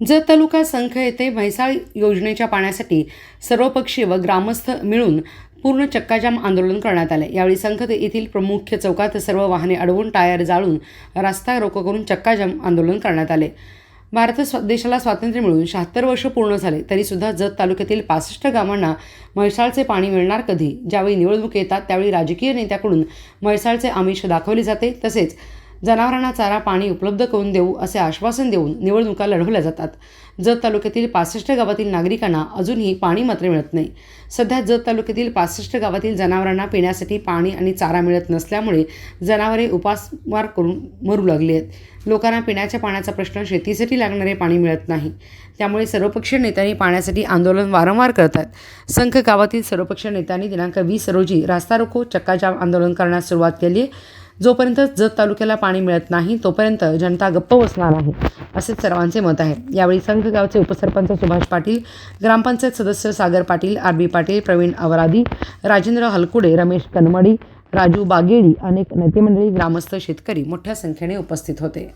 जत तालुका संख येथे म्हैसाळ योजनेच्या पाण्यासाठी सर्वपक्षीय व ग्रामस्थ मिळून पूर्ण चक्काजाम आंदोलन करण्यात आले. यावेळी संख येथील प्रमुख चौकात सर्व वाहने अडवून टायर जाळून रस्ता रोको करून चक्काजाम आंदोलन करण्यात आले. भारत स्व देशाला स्वातंत्र्य मिळून शहात्तर वर्ष पूर्ण झाले तरीसुद्धा जत तालुक्यातील पासष्ट गावांना म्हैसाळचे पाणी मिळणार कधी? ज्यावेळी निवडणूक येतात त्यावेळी राजकीय नेत्याकडून म्हैसाळचे आमिष दाखवले जाते. तसेच जनावरांना चारा पाणी उपलब्ध करून देऊ असे आश्वासन देऊन निवडणुका लढवल्या जातात. जत तालुक्यातील पासष्ट गावातील नागरिकांना अजूनही पाणी मात्र मिळत नाही. सध्या जत तालुक्यातील पासष्ट गावातील जनावरांना पिण्यासाठी पाणी आणि चारा मिळत नसल्यामुळे जनावरे उपासमार करून मरू लागली आहेत. लोकांना पिण्याच्या पाण्याचा प्रश्न शेतीसाठी लागणारे पाणी मिळत नाही. त्यामुळे सर्वपक्षीय नेत्यांनी पाण्यासाठी आंदोलन वारंवार करतात संघ गावातील सर्वपक्षीय नेत्यांनी दिनांक वीस रोजी रास्ता रोको चक्काजाम आंदोलन करण्यास सुरुवात केली आहे. जोपर्यंत जत तालुक्याला पाणी मिळत नाही तोपर्यंत जनता गप्प बसणार आहे असेच सर्वांचे मत आहे. यावेळी संघ गावचे उपसरपंच सुभाष पाटील ग्रामपंचायत सदस्य सागर पाटील आर बी पाटील प्रवीण अवरादी राजेंद्र हलकुडे रमेश कनमडी राजू बागेडी अनेक नेतेमंडळी ग्रामस्थ शेतकरी मोठ्या संख्येने उपस्थित होते.